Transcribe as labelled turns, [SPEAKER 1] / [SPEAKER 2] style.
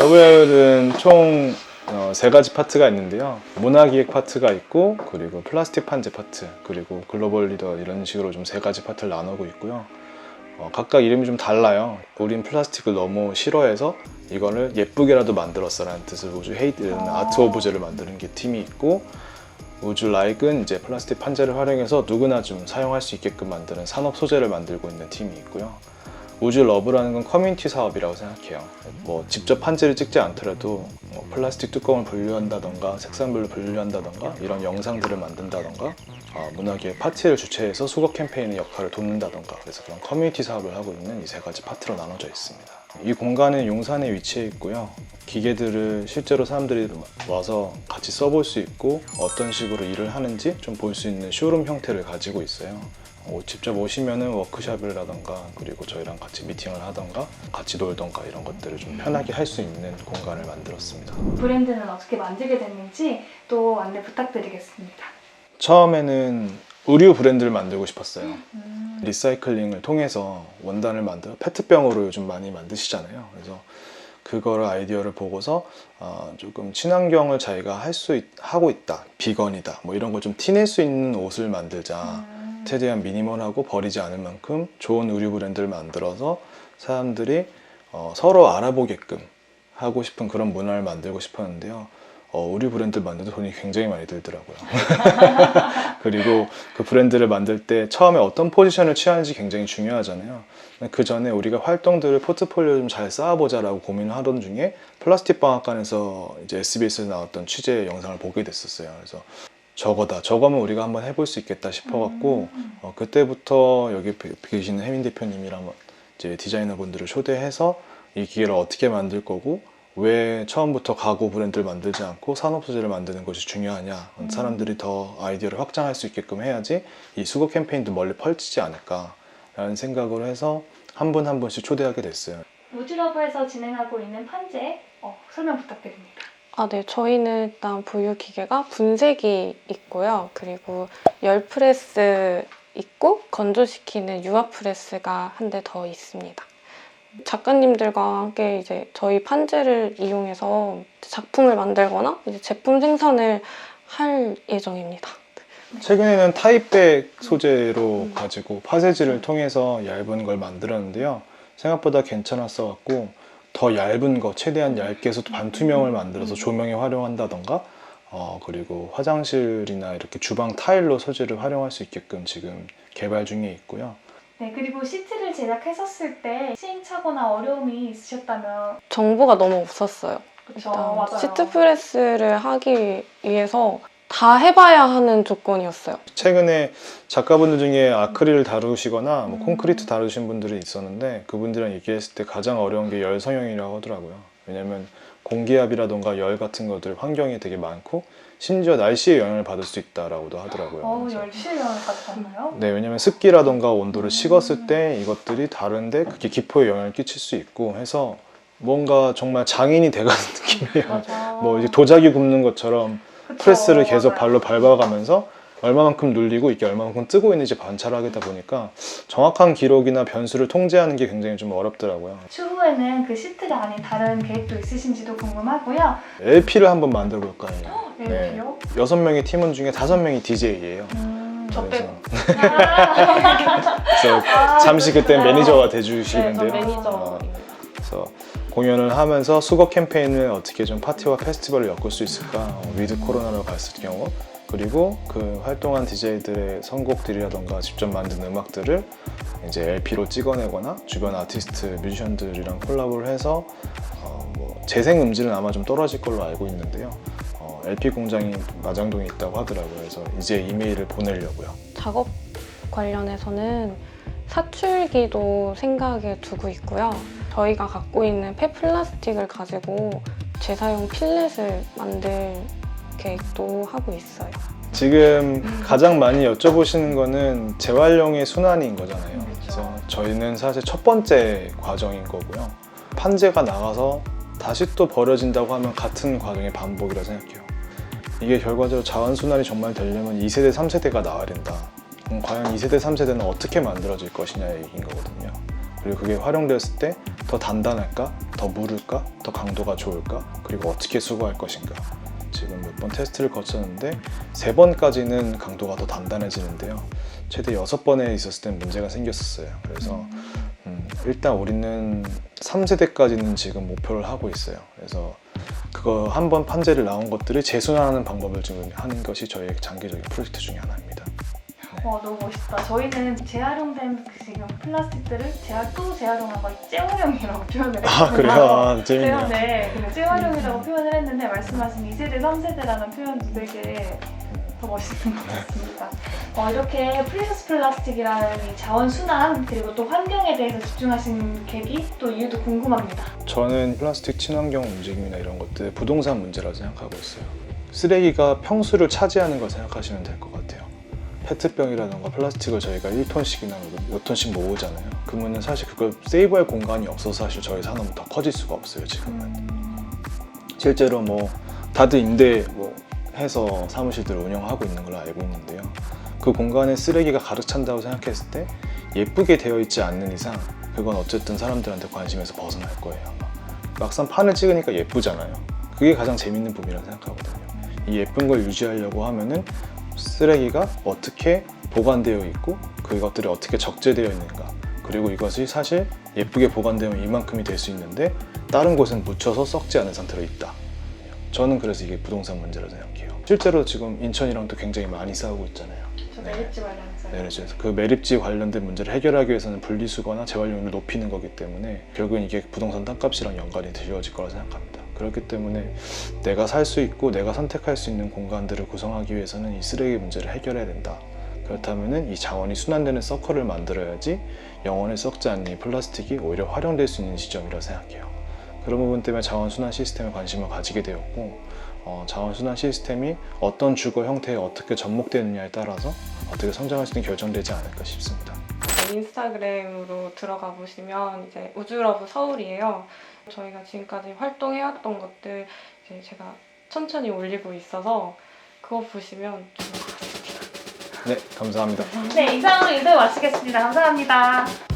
[SPEAKER 1] WL은 총 어, 세 가지 파트가 있는데요. 문화기획 파트가 있고, 그리고 플라스틱 판재 파트, 그리고 글로벌 리더 이런 식으로 좀 세 가지 파트를 나누고 있고요. 어, 각각 이름이 좀 달라요. 우린 플라스틱을 너무 싫어해서 이거를 예쁘게라도 만들었어라는 뜻을 우주 헤이트는
[SPEAKER 2] 아.
[SPEAKER 1] 아트 오브제를 만드는 게 팀이 있고, 우주 라이크는 이제 플라스틱 판재를 활용해서 누구나 좀 사용할 수 있게끔 만드는 산업 소재를 만들고 있는 팀이 있고요. 우주 러브라는 건 커뮤니티 사업이라고 생각해요. 뭐 직접 판재를 찍지 않더라도 뭐 플라스틱 뚜껑을 분류한다던가 색상별로 분류한다던가 이런 영상들을 만든다던가 아, 문화계의 파티를 주최해서 수거 캠페인의 역할을 돕는다던가 그래서 그런 커뮤니티 사업을 하고 있는 이 세 가지 파트로 나눠져 있습니다. 이 공간은 용산에 위치해 있고요. 기계들을 실제로 사람들이 와서 같이 써볼 수 있고 어떤 식으로 일을 하는지 좀 볼 수 있는 쇼룸 형태를 가지고 있어요. 어, 직접 오시면은 워크샵이라던가 그리고 저희랑 같이 미팅을 하던가 같이 놀던가 이런 것들을 좀 편하게 할 수 있는 공간을 만들었습니다.
[SPEAKER 2] 브랜드는 어떻게 만들게 됐는지 또 안내 부탁드리겠습니다.
[SPEAKER 1] 처음에는 의류 브랜드를 만들고 싶었어요.
[SPEAKER 2] 음,
[SPEAKER 1] 리사이클링을 통해서 원단을 만들어 페트병으로 요즘 많이 만드시잖아요. 그래서 그거를 아이디어를 보고서 어, 조금 친환경을 자기가 할 수 하고 있다, 비건이다, 뭐 이런 걸 좀 티낼 수 있는 옷을 만들자.
[SPEAKER 2] 음,
[SPEAKER 1] 최대한 미니멀하고 버리지 않을 만큼 좋은 의류 브랜드를 만들어서 사람들이 어, 서로 알아보게끔 하고 싶은 그런 문화를 만들고 싶었는데요. 어, 의류 브랜드를 만드는 돈이 굉장히 많이 들더라고요. 그리고 그 브랜드를 만들 때 처음에 어떤 포지션을 취하는지 굉장히 중요하잖아요. 그 전에 우리가 활동들을 포트폴리오 좀 잘 쌓아보자라고 고민을 하던 중에 플라스틱 방앗간에서 이제 SBS에서 나왔던 취재 영상을 보게 됐었어요. 그래서 저거다. 저거면 우리가 한번 해볼 수 있겠다 싶어갖고
[SPEAKER 2] 음.
[SPEAKER 1] 어, 그때부터 여기 계- 계시는 혜민 대표님이랑 이제 디자이너 분들을 초대해서 이 기계를 어떻게 만들 거고 왜 처음부터 가구 브랜드를 만들지 않고 산업 소재를 만드는 것이 중요하냐
[SPEAKER 2] 음.
[SPEAKER 1] 사람들이 더 아이디어를 확장할 수 있게끔 해야지 이 수거 캠페인도 멀리 펼치지 않을까라는 생각을 해서 한 분한 분씩 초대하게 됐어요.
[SPEAKER 2] 우주러브에서 진행하고 있는 판재 어, 설명 부탁드립니다.
[SPEAKER 3] 아, 네. 저희는 일단 부유 기계가 분쇄기 있고요. 그리고 열 프레스 있고 건조시키는 유압 프레스가 한 대 더 있습니다. 작가님들과 함께 이제 저희 판재를 이용해서 작품을 만들거나 이제 제품 생산을 할 예정입니다.
[SPEAKER 1] 최근에는 타입백 소재로
[SPEAKER 3] 음.
[SPEAKER 1] 가지고 파쇄지를 통해서 얇은 걸 만들었는데요. 생각보다 괜찮았어 갖고 더 얇은 거 최대한 얇게 해서 반투명을 만들어서 조명에 활용한다던가 어, 그리고 화장실이나 이렇게 주방 타일로 소재를 활용할 수 있게끔 지금 개발 중에 있고요.
[SPEAKER 2] 네, 그리고 시트를 제작했었을 때 시행착오나 어려움이 있으셨다면
[SPEAKER 3] 정보가 너무 없었어요.
[SPEAKER 2] 그렇죠,
[SPEAKER 3] 일단
[SPEAKER 2] 맞아요.
[SPEAKER 3] 시트 프레스를 하기 위해서 다 해봐야 하는 조건이었어요.
[SPEAKER 1] 최근에 작가분들 중에 아크릴을 다루시거나 뭐
[SPEAKER 2] 음.
[SPEAKER 1] 콘크리트 다루신 분들이 있었는데 그분들이랑 얘기했을 때 가장 어려운 게 열 성형이라고 하더라고요. 왜냐면 공기압이라던가 열 같은 것들 환경에 되게 많고 심지어 날씨에 영향을 받을 수 있다라고도 하더라고요.
[SPEAKER 2] 어,
[SPEAKER 1] 그래서
[SPEAKER 2] 열실력을 가져갔나요?
[SPEAKER 1] 네, 왜냐면 습기라던가 온도를 식었을 때 이것들이 다른데 그게 기포에 영향을 끼칠 수 있고 해서 뭔가 정말 장인이 돼가는 느낌이에요.
[SPEAKER 2] 맞아.
[SPEAKER 1] 뭐 이제 도자기 굽는 것처럼 프레스를 계속. 발로 밟아가면서 얼마만큼 눌리고 이게 얼마만큼 뜨고 있는지 관찰하다 보니까 정확한 기록이나 변수를 통제하는 게 굉장히 좀 어렵더라고요.
[SPEAKER 2] 추후에는 그 시트가 아닌 다른 계획도 있으신지도 궁금하고요.
[SPEAKER 1] LP를 한번 만들어 볼까 해요. 네.
[SPEAKER 2] LP요?
[SPEAKER 1] 여섯 명의 팀원 중에 다섯 명이 DJ예요.
[SPEAKER 2] 음, 저
[SPEAKER 1] 그래서-
[SPEAKER 2] 빼고. 아,
[SPEAKER 1] 그래서
[SPEAKER 2] 아,
[SPEAKER 1] 잠시 그때. 매니저가
[SPEAKER 3] 네, 저
[SPEAKER 1] 돼주시는데요.
[SPEAKER 3] 매니저.
[SPEAKER 1] 어, 그래서 공연을 하면서 수거 캠페인을 어떻게 좀 파티와 페스티벌을 엮을 수 있을까 어, 위드 코로나로 갔을 경우 그리고 그 활동한 DJ들의 선곡들이라던가 직접 만든 음악들을 이제 LP로 찍어내거나 주변 아티스트 뮤지션들이랑 콜라보를 해서 어, 뭐 재생 음질은 아마 좀 떨어질 걸로 알고 있는데요. 어, LP 공장이 마장동에 있다고 하더라고요. 그래서 이제 이메일을 보내려고요.
[SPEAKER 3] 작업 관련해서는 사출기도 생각에 두고 있고요. 저희가 갖고 있는 폐 플라스틱을 가지고 재사용 필렛을 만들 계획도 하고 있어요.
[SPEAKER 1] 지금 가장 많이 여쭤보시는 거는 재활용의 순환인 거잖아요.
[SPEAKER 2] 그렇죠.
[SPEAKER 1] 그래서 저희는 사실 첫 번째 과정인 거고요. 판재가 나가서 다시 또 버려진다고 하면 같은 과정의 반복이라 생각해요. 이게 결과적으로 자원 순환이 정말 되려면 2세대, 3세대가 나와야 된다. 과연 2세대, 3세대는 어떻게 만들어질 것이냐 얘기인 거거든요. 그리고 그게 활용되었을 때 더 단단할까? 더 무를까? 더 강도가 좋을까? 그리고 어떻게 수거할 것인가? 지금 몇 번 테스트를 거쳤는데 세 번까지는 강도가 더 단단해지는데요. 최대 여섯 번에 있었을 땐 문제가 생겼었어요. 그래서 음, 일단 우리는 3세대까지는 지금 목표를 하고 있어요. 그래서 그거 한 번 판재를 나온 것들을 재순환하는 방법을 지금 하는 것이 저희의 장기적인 프로젝트 중에 하나입니다.
[SPEAKER 2] 와 너무 멋있다. 저희는 재활용된 그 지금 플라스틱들을 재활 또 재활용하고 재활용이라고 표현을 했어요.
[SPEAKER 1] 아 그래요? 아, 재밌네요.
[SPEAKER 2] 네, 그냥 재활용이라고 표현을 했는데 말씀하신 2세대, 3세대라는 표현도 되게 더 멋있는 것 같습니다. 어, 이렇게 프리셔스 플라스틱이라는 이 자원 순환 그리고 또 환경에 대해서 집중하신 계기 또 이유도 궁금합니다.
[SPEAKER 1] 저는 플라스틱 친환경 움직임이나 이런 것들 부동산 문제라고 생각하고 있어요. 쓰레기가 평수를 차지하는 걸 생각하시면 될 것 같아요. 페트병이라던가 플라스틱을 저희가 1톤씩이나 몇 톤씩 모으잖아요. 그러면 사실 그걸 세이브할 공간이 없어서 사실 저희 산업은 더 커질 수가 없어요, 지금은. 실제로 뭐 다들 임대 뭐 해서 사무실들을 운영하고 있는 걸로 알고 있는데요. 그 공간에 쓰레기가 가득 찬다고 생각했을 때 예쁘게 되어 있지 않는 이상 그건 어쨌든 사람들한테 관심에서 벗어날 거예요. 막상 판을 찍으니까 예쁘잖아요. 그게 가장 재밌는 부분이라고 생각하거든요. 이 예쁜 걸 유지하려고 하면은 쓰레기가 어떻게 보관되어 있고 그것들이 어떻게 적재되어 있는가 그리고 이것이 사실 예쁘게 보관되면 이만큼이 될 수 있는데 다른 곳은 묻혀서 썩지 않은 상태로 있다. 저는 그래서 이게 부동산 문제라고 생각해요. 실제로 지금 인천이랑도 굉장히 많이 싸우고 있잖아요.
[SPEAKER 2] 저 매립지 관련해서
[SPEAKER 1] 네, 그래서 그 매립지 관련된 문제를 해결하기 위해서는 분리수거나 재활용률을 높이는 거기 때문에 결국엔 이게 부동산 땅값이랑 연관이 되어질 거라 생각합니다. 그렇기 때문에 내가 살 수 있고 내가 선택할 수 있는 공간들을 구성하기 위해서는 이 쓰레기 문제를 해결해야 된다. 그렇다면은 이 자원이 순환되는 서클을 만들어야지 영원히 썩지 않는 이 플라스틱이 오히려 활용될 수 있는 지점이라고 생각해요. 그런 부분 때문에 자원 순환 시스템에 관심을 가지게 되었고 어, 자원 순환 시스템이 어떤 주거 형태에 어떻게 접목되느냐에 따라서 어떻게 성장할 수 있는 결정되지 않을까 싶습니다.
[SPEAKER 3] 인스타그램으로 들어가 보시면 이제 우주러브 서울이에요. 저희가 지금까지 활동해왔던 것들 이제 제가 천천히 올리고 있어서 그거 보시면 좋을 것 같습니다.
[SPEAKER 1] 네, 감사합니다.
[SPEAKER 2] 네 이상으로 인터뷰 마치겠습니다. 감사합니다.